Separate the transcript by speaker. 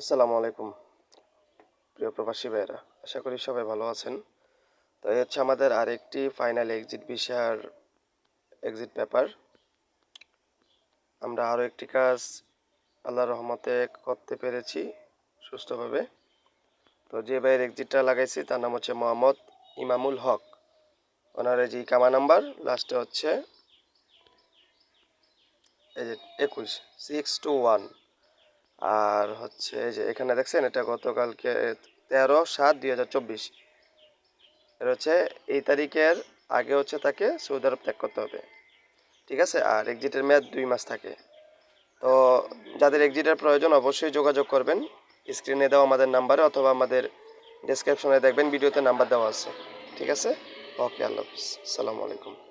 Speaker 1: আসসালামু আলাইকুম, প্রিয় প্রবাসী ভাইয়েরা। আশা করি সবাই ভালো আছেন। তো এই হচ্ছে আমাদের আরেকটি ফাইনাল এক্সিট বিষয়ের এক্সিট পেপার আমরা আরও একটি কাজ আল্লাহর রহমতে করতে পেরেছি সুস্থভাবে। তো যে ভাইয়ের এক্সিটটা লাগাইছি, তার নাম হচ্ছে মোহাম্মদ ইমামুল হক। ওনার যে কামা নাম্বার লাস্টে হচ্ছে, এই যে একুশ সিক্স টু ওয়ান আর হচ্ছে যে এখানে দেখছেন এটা গতকালকে তেরো সাত দুই হাজার চব্বিশ। এর হচ্ছে এই তারিখের আগে হচ্ছে তাকে সৌদি আরব ত্যাগ করতে হবে। ঠিক আছে? আর এক্সিটের মেয়াদ দুই মাস থাকে। তো যাদের এক্সিটের প্রয়োজন অবশ্যই যোগাযোগ করবেন। স্ক্রিনে দেওয়া আমাদের নাম্বারে অথবা আমাদের ডেসক্রিপশনে দেখবেন ভিডিওতে নাম্বার দেওয়া আছে। ঠিক আছে? ওকে, আল্লাহ হাফিজ। সালামু আলাইকুম।